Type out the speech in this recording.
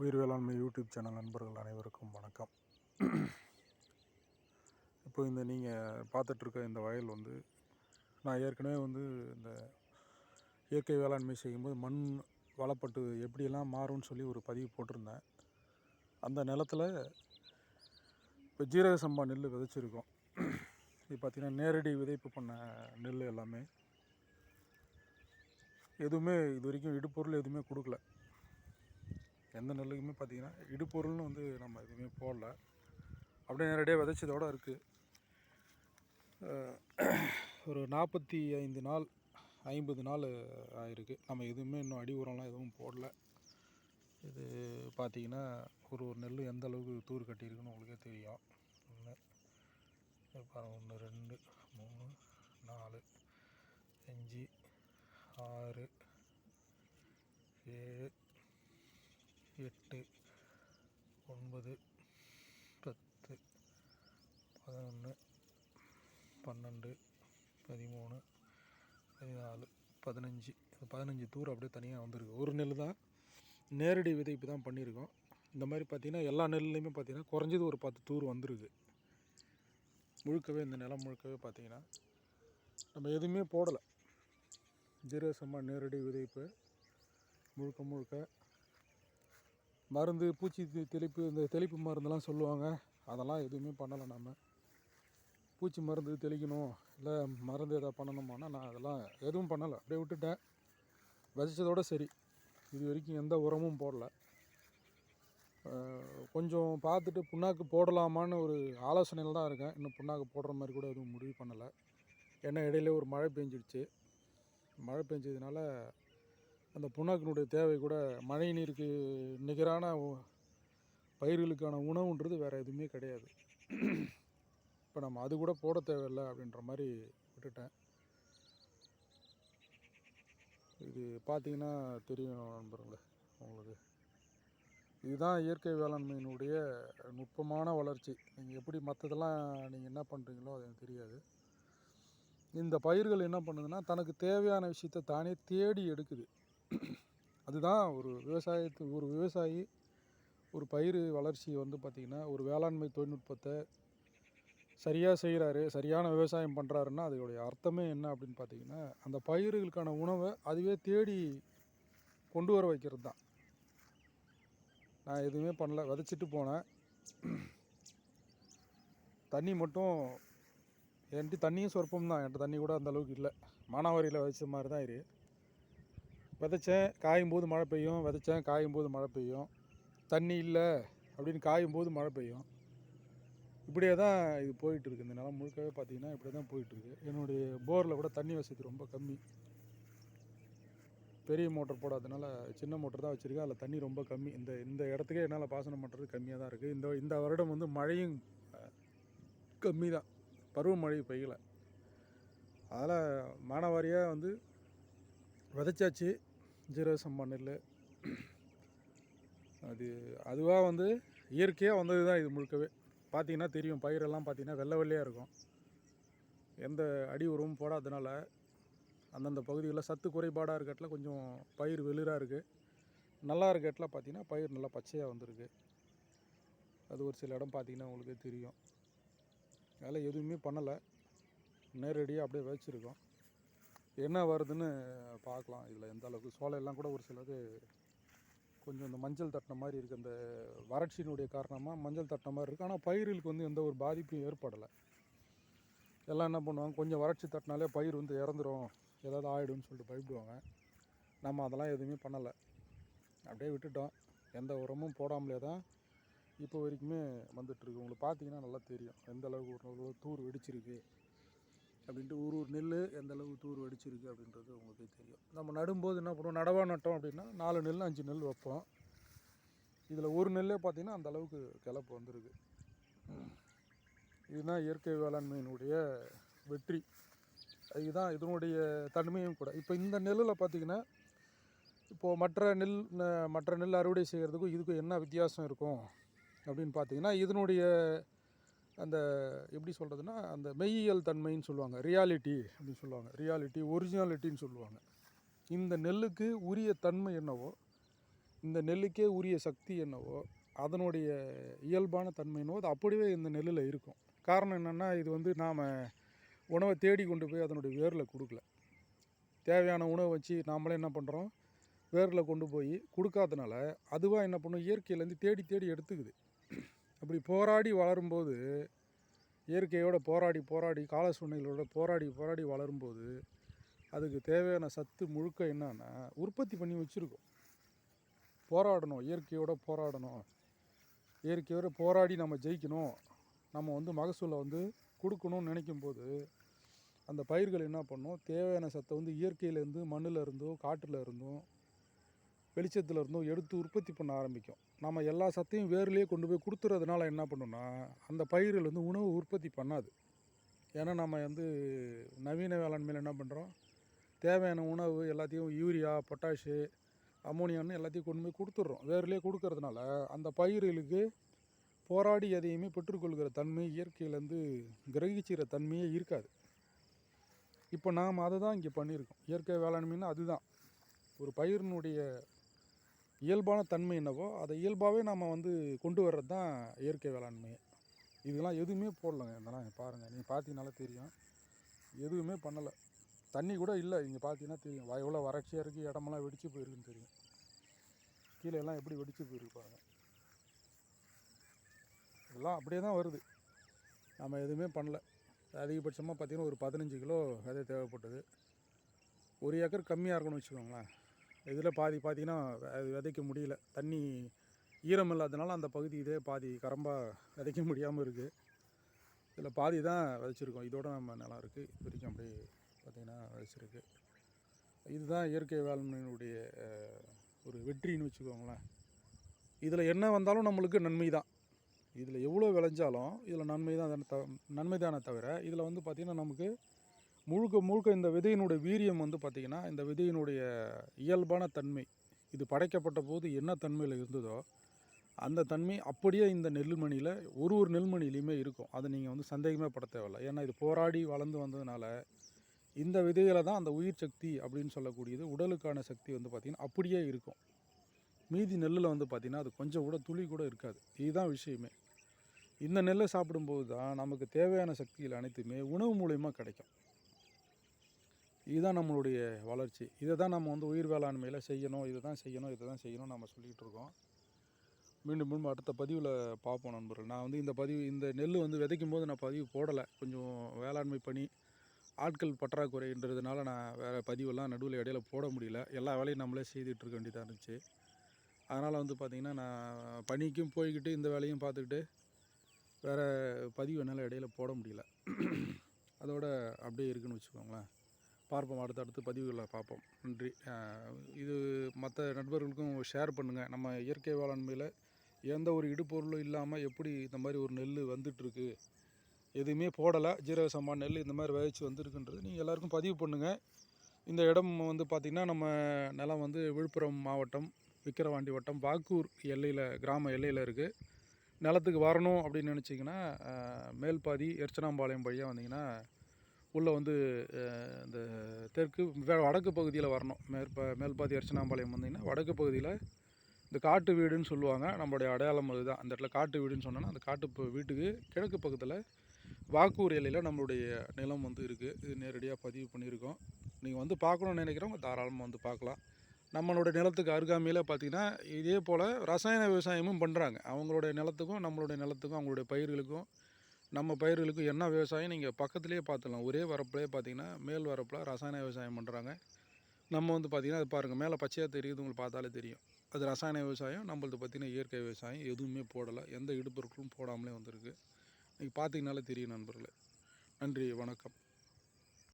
உயிர் வேளாண்மை YouTube channel நண்பர்கள் அனைவருக்கும் வணக்கம். இப்போ இந்த நீங்கள் பார்த்துட்ருக்க இந்த வயல் வந்து நான் ஏற்கனவே வந்து இந்த இயற்கை வேளாண்மை செய்யும்போது மண் வளப்பட்டு எப்படியெல்லாம் மாறும்னு சொல்லி ஒரு பதிவு போட்டிருந்தேன். அந்த நிலத்துல இப்போ ஜீரக சம்பா நெல் விதைச்சிருக்கோம். இது பார்த்திங்கன்னா நேரடி விதைப்பு பண்ண நெல் எல்லாமே. எதுவுமே இது வரைக்கும் இடுப்பொருள் எதுவுமே கொடுக்கல. எந்த நெல்லுக்குமே பார்த்தீங்கன்னா இடுப்பொருள்னு வந்து நம்ம எதுவுமே போடல. அப்படியே நேரடியாக விதைச்சதோட இருக்குது ஒரு நாற்பத்தி ஐந்து நாள் ஐம்பது நாள் ஆயிருக்கு. நம்ம எதுவுமே இன்னும் அடி உரம்லாம் எதுவும் போடல. இது பார்த்தீங்கன்னா ஒரு ஒரு நெல் எந்த அளவுக்கு தூர் கட்டியிருக்குன்னு உங்களுக்கே தெரியும். ஒன்று ஒன்று ரெண்டு மூணு நாலு அஞ்சு ஆறு ஏழு எட்டு ஒன்பது பத்து பதினொன்று பன்னெண்டு பதிமூணு பதினாலு பதினஞ்சு. பதினஞ்சு தூர் அப்படியே தனியாக வந்திருக்கு. ஒரு நெல் தான். நேரடி விதைப்பு தான் பண்ணியிருக்கோம். இந்த மாதிரி பார்த்தீங்கன்னா எல்லா நெல்லையுமே பார்த்தீங்கன்னா குறைஞ்சது ஒரு பத்து தூர் வந்திருக்கு. முழுக்கவே இந்த நிலம் முழுக்கவே பார்த்தீங்கன்னா நம்ம எதுவுமே போடலை. ஜீரக நேரடி விதைப்பு முழுக்க முழுக்க மருந்து பூச்சி தெளிப்பு இந்த தெளிப்பு மருந்தெல்லாம் சொல்லுவாங்க. அதெல்லாம் எதுவுமே பண்ணலை நம்ம பூச்சி மருந்து தெளிக்கணும் இல்லை மருந்து எதாவது பண்ணணுமானா நான் அதெல்லாம் எதுவும் பண்ணலை. அப்படியே விட்டுட்டேன். விதைச்சதோட சரி. இது வரைக்கும் எந்த உரமும் போடல. கொஞ்சம் பார்த்துட்டு புண்ணாக்கு போடலாமான்னு ஒரு ஆலோசனையில் தான் இருக்கேன். இன்னும் புண்ணாக்கு போடுற மாதிரி கூட எதுவும் முடிவு பண்ணலை. ஏன்னா இடையில ஒரு மழை பெஞ்சிடுச்சு. மழை பெஞ்சதுனால அந்த புண்ணாக்கினுடைய தேவை கூட மழை நீருக்கு நிகரான பயிர்களுக்கான உணவுன்றது வேறு எதுவுமே கிடையாது. இப்போ நம்ம அது கூட போட தேவையில்லை அப்படின்ற மாதிரி விட்டுட்டேன். இது பார்த்தீங்கன்னா தெரியும் நண்பர்களே உங்களுக்கு. இதுதான் இயற்கை வேளாண்மையினுடைய நுட்பமான வளர்ச்சி. நீங்கள் எப்படி மற்றதெல்லாம் நீங்கள் என்ன பண்ணுறீங்களோ அது எனக்கு தெரியாது. இந்த பயிர்கள் என்ன பண்ணுதுன்னா தனக்கு தேவையான விஷயத்தை தானே தேடி எடுக்குது. அதுதான் ஒரு விவசாயத்து ஒரு விவசாயி ஒரு பயிர் வளர்ச்சி வந்து பார்த்திங்கன்னா ஒரு வேளாண்மை தொழில்நுட்பத்தை சரியாக செய்கிறாரு சரியான விவசாயம் பண்ணுறாருன்னா அதோடைய அர்த்தமே என்ன அப்படின்னு பார்த்திங்கன்னா அந்த பயிர்களுக்கான உணவை அதுவே தேடி கொண்டு வர வைக்கிறது தான் நான் எதுவுமே பண்ணல விதைச்சிட்டு போனேன். தண்ணி மட்டும் என்கிட்ட தண்ணியும் சொற்பம் தான் என்கிட்ட தண்ணி கூட அந்தளவுக்கு இல்லை. மானாவாரியில் விதைச்ச மாதிரி தான் இரு. விதைச்சேன் காயும் போது மழை பெய்யும். விதைச்சேன் காயும் போது மழை பெய்யும். தண்ணி இல்லை அப்படின்னு காயும் போது மழை பெய்யும். இப்படியே தான் இது போயிட்டுருக்கு. இந்த நிலம் முழுக்கவே பார்த்தீங்கன்னா இப்படி தான் போயிட்டுருக்கு. என்னுடைய போரில் கூட தண்ணி வசதி ரொம்ப கம்மி. பெரிய மோட்டர் போடாதனால சின்ன மோட்டர் தான் வச்சுருக்கேன். அதில் தண்ணி ரொம்ப கம்மி. இந்த இந்த இடத்துக்கே என்னால் பாசனம் பண்ணுறது கம்மியாக தான் இருக்குது இந்த இந்த வருடம் வந்து மழையும் கம்மி தான். பருவமழை பெய்யலை. அதனால் மானாவாரியாக வந்து விதைச்சாச்சு. ஜீரக சம்பா நெல் அது அதுவாக வந்து இயற்கையாக வந்தது தான் இது முழுக்கவே. பார்த்தீங்கன்னா தெரியும் பயிரெல்லாம் பார்த்தீங்கன்னா வெள்ளை வெள்ளையாக இருக்கும். எந்த அடி உரமும் போடாதனால அந்தந்த பகுதிகளில் சத்து குறைபாடாக இருக்கட்டில் கொஞ்சம் பயிர் வெளிராக இருக்குது நல்லா இருக்கட்டில் பார்த்திங்கன்னா பார்த்தீங்கன்னா பயிர் நல்லா பச்சையாக வந்திருக்கு. அது ஒரு சில இடம் பார்த்தீங்கன்னா உங்களுக்கு தெரியும். அதனால் எதுவுமே பண்ணலை. நேரடியாக அப்படியே வச்சுருக்கோம் என்ன வருதுன்னு பார்க்கலாம். இதில் எந்த அளவுக்கு சோலையெல்லாம் கூட ஒரு சிலது கொஞ்சம் இந்த மஞ்சள் தட்டின மாதிரி இருக்குது அந்த வறட்சியினுடைய காரணமாக மஞ்சள் தட்டின மாதிரி இருக்குது ஆனால் பயிர்களுக்கு வந்து எந்த ஒரு பாதிப்பும் ஏற்படலை. எல்லாம் என்ன பண்ணுவாங்க? கொஞ்சம் வறட்சி தட்டினாலே பயிர் வந்து இறந்துடும் ஏதாவது ஆகிடும்னு சொல்லிட்டு பயப்படுவாங்க. நம்ம அதெல்லாம் எதுவுமே பண்ணலை. அப்படியே விட்டுட்டோம். எந்த உரமும் போடாமலே தான் இப்போ வரைக்குமே வந்துட்டுருக்கு உங்களுக்கு பார்த்தீங்கன்னா நல்லா தெரியும். எந்த அளவுக்கு ஒரு ஒரு தூர் வெடிச்சிருக்கு. அப்படின்ட்டு ஒரு ஒரு நெல் எந்த அளவுக்கு தூர் அடிச்சிருக்கு அப்படின்றது உங்களுக்கு தெரியும். நம்ம நடும்போது என்ன பண்ணுவோம்? நடவா நட்டோம் அப்படின்னா நாலு நெல் அஞ்சு நெல் வைப்போம். இதில் ஒரு நெல்லே பார்த்தீங்கன்னா அந்த அளவுக்கு கிளப்பு வந்திருக்கு இதுதான் இயற்கை வேளாண்மையினுடைய வெற்றி. இதுதான் இதனுடைய தன்மையும் கூட. இப்போ இந்த நெல்லில் பார்த்தீங்கன்னா இப்போது மற்ற நெல் மற்ற நெல் அறுவடை செய்கிறதுக்கும் இதுக்கும் என்ன வித்தியாசம் இருக்கும் அப்படின்னு பார்த்தீங்கன்னா இதனுடைய அந்த எப்படி சொல்கிறதுனா அந்த மெய்யியல் தன்மைன்னு சொல்லுவாங்க. ரியாலிட்டி அப்படின்னு சொல்லுவாங்க. ரியாலிட்டி ஒரிஜினாலிட்டின்னு சொல்லுவாங்க. இந்த நெல்லுக்கு உரிய தன்மை என்னவோ இந்த நெல்லுக்கே உரிய சக்தி என்னவோ அதனுடைய இயல்பான தன்மை என்னவோ அது அப்படியே இந்த நெல்லில் இருக்கும். காரணம் என்னென்னா இது வந்து நாம் உணவை தேடி கொண்டு போய் அதனுடைய வேரில் கொடுக்கல. தேவையான உணவை வச்சு நாமளே என்ன பண்ணுறோம் வேரில் கொண்டு போய் கொடுக்காதனால அதுவாக என்ன பண்ணும்? இயற்கையிலேருந்து தேடி தேடி எடுத்துக்குது. அப்படி போராடி வளரும்போது இயற்கையோடு போராடி போராடி கால சூழ்நிலையோட போராடி போராடி வளரும்போது அதுக்கு தேவையான சத்து முழுக்க என்னன்னா உற்பத்தி பண்ணி வச்சுருக்கோம். போராடணும் இயற்கையோடு போராடணும். இயற்கையோடு போராடி நம்ம ஜெயிக்கணும். நம்ம வந்து மகசூலை வந்து கொடுக்கணும்னு நினைக்கும் போது அந்த பயிர்கள் என்ன பண்ணும்? தேவையான சத்தை வந்து இயற்கையிலேருந்து மண்ணில் இருந்தோ காட்டில் இருந்தும் வெளிச்சத்தில் இருந்தும் எடுத்து உற்பத்தி பண்ண ஆரம்பிக்கும். நம்ம எல்லா சத்தையும் வேர்லேயே கொண்டு போய் கொடுத்துறதுனால என்ன பண்ணுன்னா அந்த பயிர்கள் வந்து உணவு உற்பத்தி பண்ணாது. ஏன்னா நம்ம வந்து நவீன வேளாண்மையில் என்ன பண்ணுறோம் தேவையான உணவு எல்லாத்தையும் யூரியா பொட்டாஷு அமோனியான்னு எல்லாத்தையும் கொண்டு போய் கொடுத்துட்றோம். வேர்லேயே கொடுக்கறதுனால அந்த பயிர்களுக்கு போராடி எதையுமே பெற்றுக்கொள்கிற தன்மை இயற்கையிலேருந்து கிரகிச்சிக்கிற தன்மையே இருக்காது. இப்போ நாம் அதை தான் இங்கே பண்ணியிருக்கோம். இயற்கை வேளாண்மைன்னா அதுதான். ஒரு பயிரினுடைய இயல்பான தன்மை என்னவோ அதை இயல்பாகவே நம்ம வந்து கொண்டு வர்றது தான் இயற்கை வேளாண்மை. இதெல்லாம் எதுவுமே போடலைங்க. இதெல்லாம் பாருங்கள் நீங்கள் பார்த்தீங்கனாலே தெரியும். எதுவுமே பண்ணலை. தண்ணி கூட இல்லை. இங்கே பார்த்தீங்கன்னா தெரியும். எவ்வளோ வறட்சியாக இருக்குது இடமெல்லாம் வெடிச்சு போயிருக்குன்னு தெரியும். கீழே எல்லாம் எப்படி வெடிச்சு போயிருக்கு பாருங்கள் இதெல்லாம் அப்படியே தான் வருது. நம்ம எதுவுமே பண்ணல. அதிகபட்சமாக பார்த்தீங்கன்னா ஒரு பதினஞ்சு கிலோ விதை தேவைப்பட்டது. ஒரு ஏக்கர் கம்மியாக இருக்குன்னு வச்சுக்கோங்களேன். இதில் பாதி பார்த்திங்கன்னா அது விதைக்க முடியல. தண்ணி ஈரம் இல்லாதனால அந்த பகுதி இதே பாதி கரம்பாக விதைக்க முடியாமல் இருக்குது இதில் பாதி தான் விதைச்சிருக்கோம். இதோட நம்ம நிலம் இருக்குது இது வரைக்கும் அப்படியே பார்த்திங்கன்னா விதைச்சிருக்கு. இதுதான் இயற்கை வேளாண்மையினுடைய ஒரு வெற்றின்னு வச்சுக்கோங்களேன். இதில் என்ன வந்தாலும் நம்மளுக்கு நன்மை தான். இதில் எவ்வளோ விளைஞ்சாலும் இதில் நன்மை தான் நன்மை தானே தவிர இதில் வந்து பார்த்திங்கன்னா நமக்கு முழுக்க முழுக்க இந்த விதையினுடைய வீரியம் வந்து பார்த்திங்கன்னா இந்த விதையினுடைய இயல்பான தன்மை இது படைக்கப்பட்ட போது என்ன தன்மையில் இருந்ததோ அந்த தன்மை அப்படியே இந்த நெல்மணியில் ஒரு ஒரு நெல்மணிலையுமே இருக்கும். அதை நீங்கள் வந்து சந்தேகமே பட தேவையில்லை. ஏன்னா இது போராடி வளர்ந்து வந்ததுனால இந்த விதையில் தான் அந்த உயிர் சக்தி அப்படின்னு சொல்லக்கூடியது உடலுக்கான சக்தி வந்து பார்த்திங்கன்னா அப்படியே இருக்கும். மீதி நெல்லில் வந்து பார்த்திங்கன்னா அது கொஞ்சம் கூட துளி கூட இருக்காது. இதுதான் விஷயமே. இந்த நெல்லை சாப்பிடும்போது தான் நமக்கு தேவையான சக்திகள் அனைத்துமே உணவு மூலயமா கிடைக்கும். இதுதான் நம்மளுடைய வளர்ச்சி. இதை தான் நம்ம வந்து உயிர் வேளாண்மையில் செய்யணும் இதை தான் செய்யணும் இதை தான் செய்யணும் நம்ம சொல்லிகிட்டு இருக்கோம். மீண்டும் மீண்டும் அடுத்த பதிவில் பார்ப்போம் நண்பர்கள். நான் வந்து இந்த பதிவு இந்த நெல் வந்து விதைக்கும் போது நான் பதிவு போடலை. கொஞ்சம் வேளாண்மை பணி ஆட்கள் பற்றாக்குறைன்றதுனால நான் வேறு பதிவெல்லாம் நடுவில் இடையில போட முடியல. எல்லா வேலையும் நம்மளே செய்துட்டு இருக்க வேண்டியதாக இருந்துச்சு. அதனால் வந்து பார்த்திங்கன்னா நான் பணிக்கும் போய்கிட்டு இந்த வேலையும் பார்த்துக்கிட்டு வேறு பதிவு என்னால் இடையில போட முடியல. அதோட அப்படியே இருக்குன்னு வச்சுக்கோங்களேன். பார்ப்போம். அடுத்தடுத்து பதிவுகளை பார்ப்போம். நன்றி. இது மற்ற நண்பர்களுக்கும் ஷேர் பண்ணுங்கள் நம்ம இயற்கை வேளாண்மையில் எந்த ஒரு இடுபொருளும் இல்லாமல் எப்படி இந்த மாதிரி ஒரு நெல் வந்துட்டுருக்கு? எதுவுமே போடலை. ஜீரக சம்பா நெல் இந்த மாதிரி விதைச்சி வந்திருக்குன்றது நீங்கள் எல்லாருக்கும் பதிவு பண்ணுங்கள் இந்த இடம் வந்து பார்த்திங்கன்னா நம்ம நிலம் வந்து விழுப்புரம் மாவட்டம் விக்கிரவாண்டி வட்டம் வாக்கூர் எல்லையில் கிராம எல்லையில் இருக்குது நிலத்துக்கு வரணும் அப்படின்னு நினச்சிங்கன்னா மேல்பாதி எர்ச்சனாம்பாளையம் வழியாக வந்தீங்கன்னா உள்ளே வந்து இந்த தெற்கு வே- வடக்கு பகுதியில் வரணும். மேற்ப மேல்பாதி எர்ச்சனாம்பாளையம் வந்தீங்கன்னா வடக்கு பகுதியில் இந்த காட்டு வீடுன்னு சொல்லுவாங்க. நம்மளுடைய அடையாளம் அதுதான். அந்த இடத்துல காட்டு வீடுன்னு சொன்னோன்னா அந்த காட்டு வீட்டுக்கு கிழக்கு பக்கத்தில் வாக்கூர் எல்லையில் நம்மளுடைய நிலம் வந்து இருக்குது இது நேரடியாக பதிவு பண்ணியிருக்கோம். நீங்கள் வந்து பார்க்கணும்னு நினைக்கிறவங்க தாராளமாக வந்து பார்க்கலாம். நம்மளுடைய நிலத்துக்கு அருகாமையில் பார்த்தீங்கன்னா இதே போல் ரசாயன விவசாயமும் பண்ணுறாங்க அவங்களுடைய நிலத்துக்கும் நம்மளுடைய நிலத்துக்கும் அவங்களுடைய பயிர்களுக்கும் நம்ம பயிர்களுக்கு என்ன விவசாயம் நீங்கள் பக்கத்துலேயே பார்த்துக்கலாம் ஒரே வரப்புலேயே பார்த்தீங்கன்னா மேல் வரப்பில் ரசாயன விவசாயம் பண்ணுறாங்க நம்ம வந்து பார்த்திங்கன்னா அது பாருங்கள் மேலே பச்சையாக தெரியுது உங்களுக்கு பார்த்தாலே தெரியும். அது ரசாயன விவசாயம் நம்மளது பார்த்திங்கன்னா இயற்கை விவசாயம் எதுவுமே போடலை. எந்த இடுபொருட்களும் போடாமலே வந்திருக்கு. நீங்கள் பார்த்தீங்கனாலே தெரியும் நண்பர்களே. நன்றி வணக்கம்.